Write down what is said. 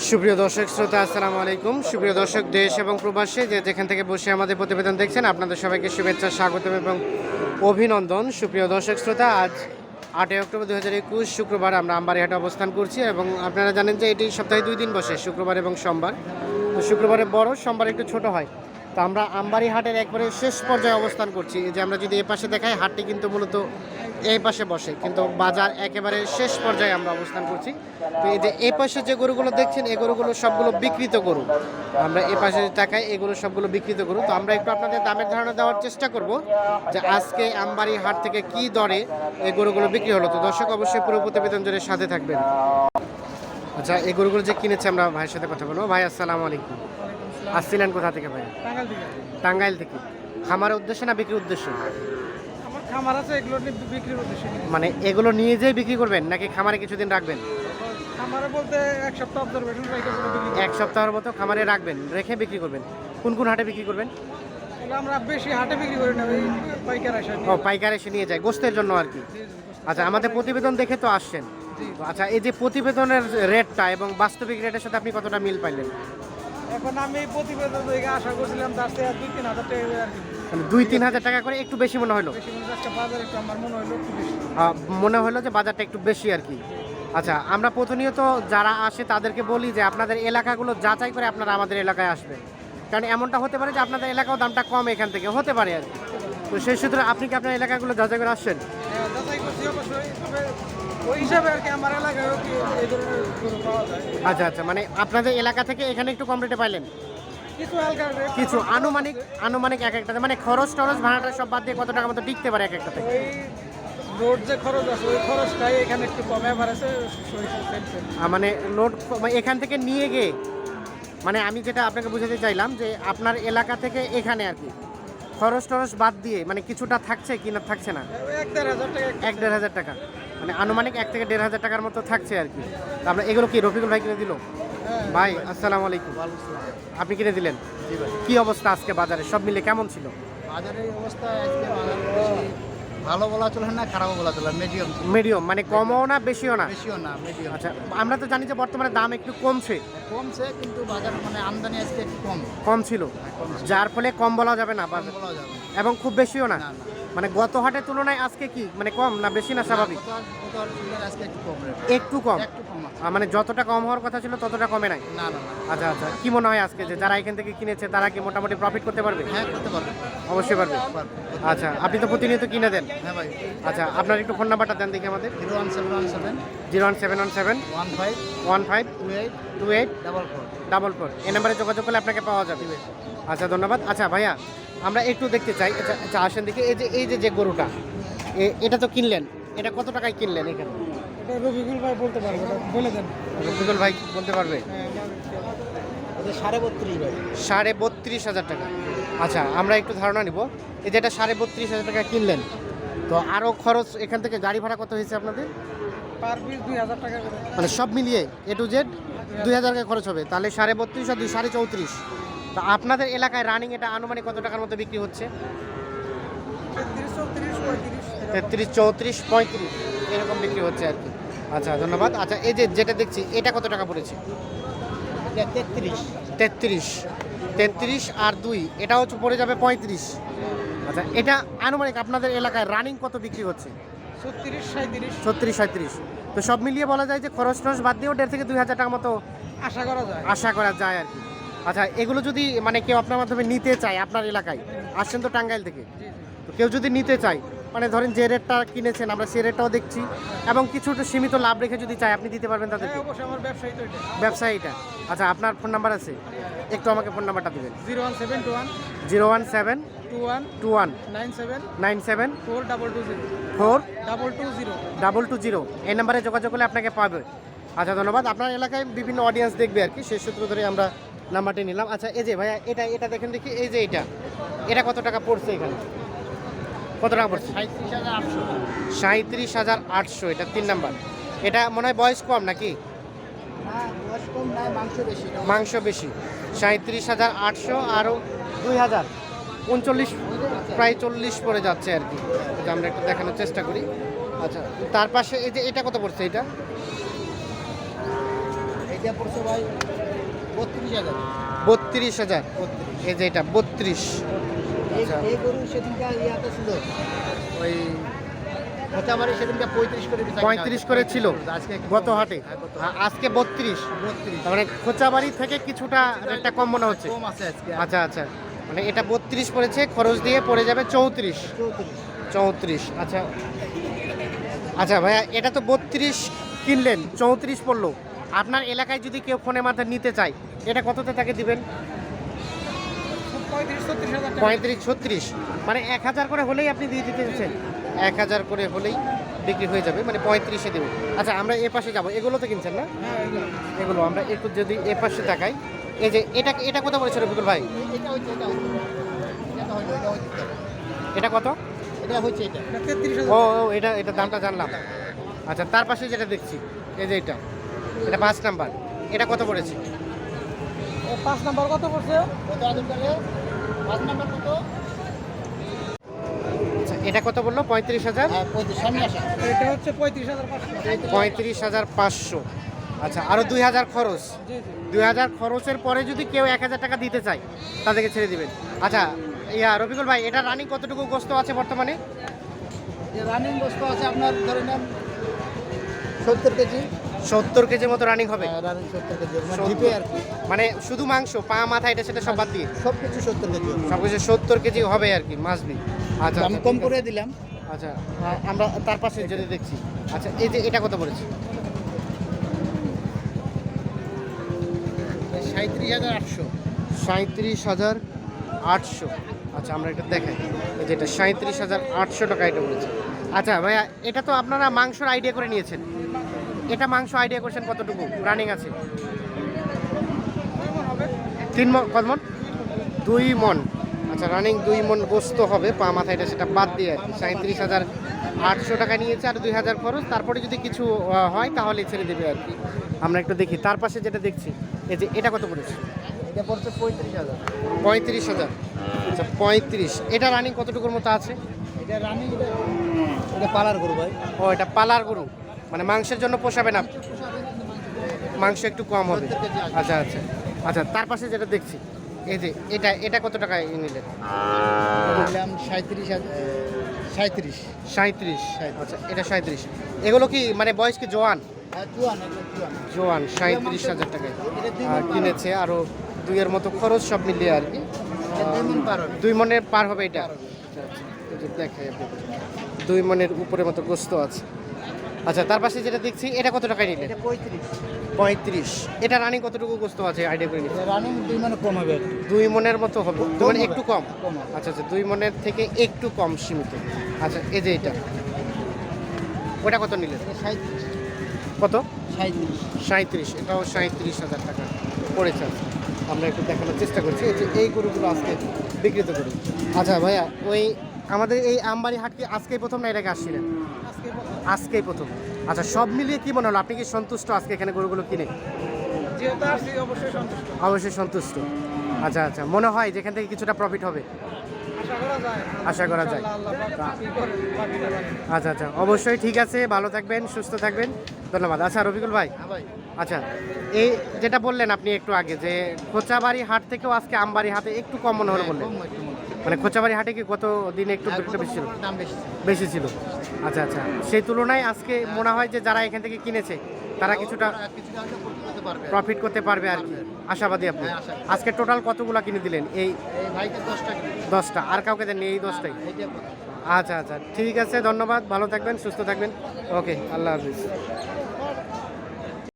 সুপ্রিয় দর্শক, শ্রোতা, আসসালামু আলাইকুম। সুপ্রিয় দর্শক, দেশ এবং প্রবাসে যে যেখান থেকে বসে আমাদের প্রতিবেদন দেখছেন, আপনাদের সবাইকে শুভেচ্ছা, স্বাগতম এবং অভিনন্দন। সুপ্রিয় দর্শক, শ্রোতা, আজ আটই অক্টোবর দু হাজার একুশ, শুক্রবার আমরা আমবাড়িহাটে অবস্থান করছি এবং আপনারা জানেন যে এটি সপ্তাহে দুই দিন বসে, শুক্রবার এবং সোমবার। তো শুক্রবারে বড়, সোমবার একটু ছোট হয়। তো আমরা আমবাড়ি হাটের একবারে শেষ পর্যায়ে অবস্থান করছি। যে আমরা যদি এ পাশে দেখাই, হাটটি কিন্তু মূলত এই পাশে বসে কিন্তু বাজার একেবারে শেষ পর্যায়ে আমরা অবস্থান করছি। তো এই যে এই পাশে যে গরুগুলো দেখছেন এই গরুগুলো সবগুলো বিকৃত গরু। আমরা এই পাশে তাকাই এগুলো সবগুলো বিকৃত গরু। তো আমরা একটু আপনাদের দামের ধারণা দেওয়ার চেষ্টা করব যে আজকে আমবাড়ি হাট থেকে কি দরে এই গরুগুলো বিক্রি হলো। তো দর্শক অবশ্যই পুরো প্রতিবেদন জুড়ে সাথে থাকবেন। আচ্ছা এই গরুগুলো যে কিনেছে আমরা ভাইয়ের সাথে কথা বলব। ভাই আসসালামু আলাইকুম। আসছিলেন কোথা থেকে ভাই টাঙ্গাইল থেকে। খামারের উদ্দেশ্যে না বিক্রির উদ্দেশ্য? খামার আছে এগুলো বিক্রির উদ্দেশ্যে মানে এগুলো নিয়ে যেয়ে বিক্রি করবেন নাকি খামারে কিছুদিন রাখবেন? খামারে বলতে এক সপ্তাহ অবজারভেশন বিক্রি। এক সপ্তাহের মতো খামারে রাখবেন রেখে বিক্রি করবেন। কোন কোন হাটে বিক্রি করবেন? আমরা বেশি হাটে বিক্রি করি না পাইকার আসে ও পাইকার এসে নিয়ে যায় গোস্তের জন্য আর কি। আচ্ছা আমাদের প্রতিবেদন দেখে তো আসছেন। আচ্ছা এই যে প্রতিবেদনের রেটটা এবং বাস্তবিক রেটের সাথে আপনি কতটা মিল পাইলেন? এখন আমি প্রতিবেদন দেখে আশা করছিলাম তার থেকে দুই তিন হাজার টাকা আর কি। মানে দুই তিন হাজার টাকা করে একটু বেশি মনে হলো? মানে হলো মনে যে বাজারটা একটু বেশি আর কি। আচ্ছা আমরা প্রতিনিয়ত যারা আসে তাদেরকে বলি যে আপনাদের এলাকাগুলো যাচাই করে আপনারা আমাদের এলাকায় আসবেন। কারণ এমনটা হতে পারে যে আপনাদের এলাকাও দামটা কম এখান থেকে। হতে পারে আর কি। তো সেই সূত্রে আপনি কি আপনার এলাকাগুলো যাচাই করে আসছেন? হ্যাঁ, আচ্ছা আচ্ছা। মানে আপনাদের এলাকা থেকে এখানে একটু কম রেটে পাইলেন? কিছু আনুমানিক আনুমানিক এক একটাতে। মানে খরচ টরচ ভাড়াটা সব বাদ দিয়ে কত টাকা মতো টিকতে পারে এক একটাতে? রোড যে খরচ আছে ওই খরচটাই এখানে একটু কমে আছে মানে লোড মানে এখান থেকে নিয়ে গিয়ে মানে আমি যেটা আপনাকে বুঝাতে চাইলাম যে আপনার এলাকা থেকে এখানে আর কি খরচ টরচ বাদ দিয়ে মানে কিছুটা থাকছে কি না থাকছে না? এক দেড় হাজার টাকা মানে আনুমানিক এক থেকে দেড় হাজার টাকার মতো থাকছে আর কি। আমরা এগুলো কি রফিকুল ভাই কিনে দিল? ভাই আসসালামু আলাইকুম। আপনি কিনে দিলেন? কি অবস্থা আজকে বাজারে? সব মিলে কেমন ছিল? বাজারের অবস্থা আজকে ভালো বলা চলে না খারাপও বলা চলে মিডিয়াম মিডিয়াম মানে কমও না বেশিও না? বেশিও না মিডিয়াম আচ্ছা আমরা তো জানি যে বর্তমানে দাম একটু কমছে। কমছে কিন্তু বাজার মানে আমদানি আজকে একটু কম। কম ছিল। যার ফলে কম বলা যাবে না বাজার। বলা যাবে এবং খুব বেশিও না। মানে গত হাটের তুলনায় আজকে কি? মানে কম না বেশি না স্বাভাবিক? একটু কম মানে যতটা কম হওয়ার কথা ছিল ততটা কমে নাই? আচ্ছা আচ্ছা। কি মনে হয় আজকে যে যারা এখান থেকে কিনেছে তারা কি মোটামুটি প্রফিট করতে পারবে? হ্যাঁ অবশ্যই পারবে। পারবে। আচ্ছা আপনি তো প্রতিনিয়ত কিনে দেন। হ্যাঁ আচ্ছা আপনার একটু ফোন নাম্বারটা দেন দেখি আমাদের। Zero one seven one seven zero one seven one seven one five one five two eight two eight double four. Double four. এই নাম্বারে যোগাযোগ করলে আপনাকে পাওয়া যাবে। আচ্ছা ধন্যবাদ। আচ্ছা ভাইয়া আমরা একটু দেখতে চাই আচ্ছা আচ্ছা আসেন দেখি এই যে এই যে যে গরুটা এটা তো কিনলেন এটা কত টাকায় কিনলেন এখানে? এটা ভাই বলতে পারব এটা বলে দেন। রফিকুল ভাই বলতে পারবে? সাড়ে বত্রিশ ভাই। সাড়ে বত্রিশ হাজার টাকা। আচ্ছা আমরা একটু ধারণা নিব এই যেটা সাড়ে বত্রিশ হাজার টাকা কিনলেন তো আরও খরচ এখান থেকে গাড়ি ভাড়া কত হয়েছে আপনাদের? পার পিস দুই হাজার টাকা মানে সব মিলিয়ে এ টু জেড দুই হাজার টাকা খরচ হবে তাহলে সাড়ে বত্রিশ আর দুই সাড়ে চৌত্রিশ। তো আপনাদের এলাকায় রানিং এটা আনুমানিক কত টাকার মতো বিক্রি হচ্ছে? তেত্রিশ চৌত্রিশ পঁয়ত্রিশ এরকম। বিক্রি হচ্ছে আর কি। আচ্ছা ধন্যবাদ। আচ্ছা এই যে যেটা দেখছি এটা কত টাকা পড়েছে? তেত্রিশ। তেত্রিশ। তেত্রিশ আর দুই এটা হচ্ছে পড়ে যাবে পঁয়ত্রিশ। আচ্ছা এটা আনুমানিক আপনাদের এলাকায় রানিং কত বিক্রি হচ্ছে? ছত্রিশ সাঁত্রিশ ছত্রিশ সাঁত্রিশ তো সব মিলিয়ে বলা যায় যে খরচ টরচ বাদ দিয়েও দেড় থেকে দুই হাজার টাকা মতো আশা করা যায়। আশা করা যায় আর কি। আচ্ছা এগুলো যদি মানে কেউ আপনার মাধ্যমে নিতে চায় আপনার এলাকায় আসছেন তো টাঙ্গাইল থেকে। তো কেউ যদি নিতে চায় মানে ধরেন যে রেটটা কিনেছেন আমরা সে রেটটাও দেখছি এবং কিছু একটু সীমিত লাভ রেখে যদি চাই আপনি দিতে পারবেন তাদেরকে? হ্যাঁ ব্যবসায়ীটা আচ্ছা আপনার ফোন নাম্বার আছে? একটু আমাকে ফোন নাম্বারটা দেবেন। Zero one seven two one. Zero one seven two one. Two one. Nine seven. Nine seven. Four double two zero. Four double two zero double two zero এই নাম্বারে যোগাযোগ করলে আপনাকে পাবে আচ্ছা ধন্যবাদ আপনার এলাকায় বিভিন্ন অডিয়েন্স দেখবে আর কি। সেই সূত্র ধরে আমরা নাম্বারটি নিলাম। আচ্ছা এই যে ভাইয়া এটা এটা দেখেন দেখি এই যে এটা এটা কত টাকা পড়ছে এখানে? কত টাকা পড়ছে? সাঁত্রিশ হাজার আটশো সাঁত্রিশ হাজার আটশো এটা তিন নাম্বার। এটা মনে হয় বয়স কম নাকি? হ্যাঁ বয়স কম মাংস বেশি। সাঁত্রিশ হাজার আটশো আরও দুই হাজার। উনচল্লিশ প্রায় চল্লিশ পড়ে যাচ্ছে আর কি। এটা আমরা একটু দেখানোর চেষ্টা করি। আচ্ছা তার পাশে এই যে এটা কত পড়ছে এটা? এটা পড়ছে ভাই বত্রিশ হাজার। এই যে এটা বত্রিশ। আচ্ছা। ওই খোঁচাবাড়ি সেদিনকে পঁয়ত্রিশ করে পঁয়ত্রিশ করে ছিল গত হাটে। হ্যাঁ, আ- আজকে বত্রিশ। বত্রিশ। তার মানে খোঁচাবাড়ি থেকে কিছুটা রেটটা কম মনে হচ্ছে। আচ্ছা আচ্ছা। মানে এটা বত্রিশ পড়েছে খরচ দিয়ে পড়ে যাবে চৌত্রিশ। চৌত্রিশ আচ্ছা। আচ্ছা ভাইয়া এটা তো বত্রিশ কিনলেন চৌত্রিশ পড়ল। আপনার এলাকায় যদি কেউ ফোনের মাধ্যমে নিতে চায় এটা কততে তাকে দিবেন? পঁয়ত্রিশ ছত্রিশ। মানে এক হাজার করে হলেই আপনি দিয়ে দিতে চাচ্ছেন এক হাজার করে হলেই বিক্রি হয়ে যাবে মানে পঁয়ত্রিশে দেবে। আচ্ছা আমরা এ পাশে যাব। এগুলো তো কিনছেন না? হ্যাঁ এগুলো। আমরা একটু যদি এ পাশে তাকাই। এই যে এটা এটা কত বলেছিল রবিকুল ভাই? এটা কত? এটা হচ্ছে এটা ও, এটা এটা দামটা জানলাম। আচ্ছা তার পাশে যেটা দেখছি এই যে এটা। এটা পাঁচ নাম্বার। এটা কত পড়েছে? ও পাঁচ নাম্বার কত পড়ছে? পাঁচ নাম্বার কত আচ্ছা এটা কত বলল? পঁয়ত্রিশ হাজার? হ্যাঁ পঁয়ত্রিশ এটা হচ্ছে পঁয়ত্রিশ হাজার পাঁচশো। পঁয়ত্রিশ হাজার পাঁচশো। আচ্ছা আরও দুই হাজার খরচ। জি জি। দুই হাজার খরচের পরে যদি কেউ এক হাজার টাকা দিতে চায় তাদেরকে ছেড়ে দিবেন। আচ্ছা ইয়া রবিকুল ভাই এটা রানিং কতটুকু গোস্ত আছে বর্তমানে? রানিং গোস্ত আছে আপনার ধরে নেন সত্তর কেজি। সত্তর কেজির মতো রানিং হবে। রানিং সত্তর কেজি মানে সত্তর। আর কি। মানে শুধু মাংস পা মাথা এটা সেটা সব বাদ দিয়ে? সব কিছু সত্তর কেজি সব কিছু সত্তর কেজি হবে আর কি মাছবি আচ্ছা আমি আচ্ছা, কম করে দিলাম। আচ্ছা আমরা তার পাশে যদি দেখছি। আচ্ছা এই যে এটা কত পড়েছে? সাঁত্রিশ হাজার আটশো। সাঁত্রিশ হাজার আটশো। আচ্ছা আমরা এটা দেখাই। এই যেটা সাঁত্রিশ হাজার আটশো টাকা এটা পড়েছে। আচ্ছা ভাইয়া এটা তো আপনারা মাংসর আইডিয়া করে নিয়েছেন। এটা মাংস আইডিয়া করছেন কতটুকু? রানিং আছে। তিন মন কত মন? দুই মন। আচ্ছা রানিং দুই মন গোস্ত হবে পা মাথা এটা সেটা বাদ দিয়ে সাঁত্রিশ হাজার আটশো টাকা নিয়েছে আর দুই হাজার খরচ। তারপরে যদি কিছু হয় তাহলে ছেড়ে দেবে আর কি। আমরা একটু দেখি। তার পাশে যেটা দেখছি এই যে এটা কত পড়েছে? এটা পড়ছে পঁয়ত্রিশ হাজার। পঁয়ত্রিশ হাজার। আচ্ছা পঁয়ত্রিশ। এটা রানিং কতটুকুর মতো আছে? এটা রানিং এটা এটা পালার গরু ভাই। ও এটা পালার গরু। মানে মাংসের জন্য পোষাবে না? মাংস একটু কম হবে। আচ্ছা আচ্ছা। আচ্ছা তার পাশে যেটা দেখছি এই যে এটা এটা কত টাকায় নিলেন? সাঁত্রিশ সাঁত্রিশ সাঁত্রিশ আচ্ছা এটা সাঁত্রিশ এগুলো কি মানে বয়স কি জোয়ান? হ্যাঁ জোয়ান সাঁত্রিশ হাজার টাকায়। কিনেছে আরও দুইয়ের মতো খরচ সব মিলিয়ে আর কি। দুই মনের পার হবে এটা? আচ্ছা আচ্ছা। আপনাদের। দুই মনের উপরে মতো গোস্ত আছে। আচ্ছা তার পাশে যেটা দেখছি এটা কত টাকায় নিলেন? এটা পঁয়ত্রিশ। পঁয়ত্রিশ। এটা রানিং কতটুকু গোস্ত আছে? আইডিয়া করে নিচ্ছি। রানিং দুই মানে কম হবে দুই মনের মতো হবে। দুই মানে একটু কম? আচ্ছা আচ্ছা দুই মনের থেকে একটু কম সীমিত। আচ্ছা এই যে এটা। ওটা কত নিলেন? কত? সাঁত্রিশ সাঁত্রিশ এটাও সাঁত্রিশ হাজার টাকা পড়েছে আমরা একটু দেখানোর চেষ্টা করছি। এই যে এই গরুগুলো আজকে বিক্রিত করি আচ্ছা ভাইয়া ওই আমাদের এই আমবাড়ি হাট কি আজকেই প্রথম না এটাকে আসছিলেন। আজকেই প্রথম। আচ্ছা সব মিলিয়ে কি মনে হলো? আপনি কি সন্তুষ্ট আজকে এখানে গরুগুলো কিনে? অবশ্যই সন্তুষ্ট। আচ্ছা আচ্ছা। মনে হয় যেখান থেকে কিছুটা প্রফিট হবে? আশা করা যায়। আচ্ছা আচ্ছা। অবশ্যই ঠিক আছে ভালো থাকবেন সুস্থ থাকবেন। ধন্যবাদ। আচ্ছা রবিকুল ভাই। হ্যাঁ আচ্ছা এই যেটা বললেন আপনি একটু আগে যে খোঁচাবাড়ি হাট থেকেও আজকে আমবাড়ি হাটে একটু কম মনে হলো বললেন। একটু মনে হয়। খোঁচাবাড়ি হাটে কি কত দিনে একটু আর বেশি ছিল? দাম বেশি ছিল। বেশি ছিল। আচ্ছা আচ্ছা। সেই তুলনায় আজকে মনে হয় যে যারা এখান থেকে কিনেছে তারা কিছুটা প্রফিট করতে পারবে। আর কি। আশাবাদী আপনি। হ্যাঁ, আজকে টোটাল কতগুলো কিনে দিলেন? এই দশটা আর কাউকে দেন এই দশটাই? আচ্ছা আচ্ছা। ঠিক আছে ধন্যবাদ। ভালো থাকবেন সুস্থ থাকবেন। ওকে আল্লাহ হাফিজ।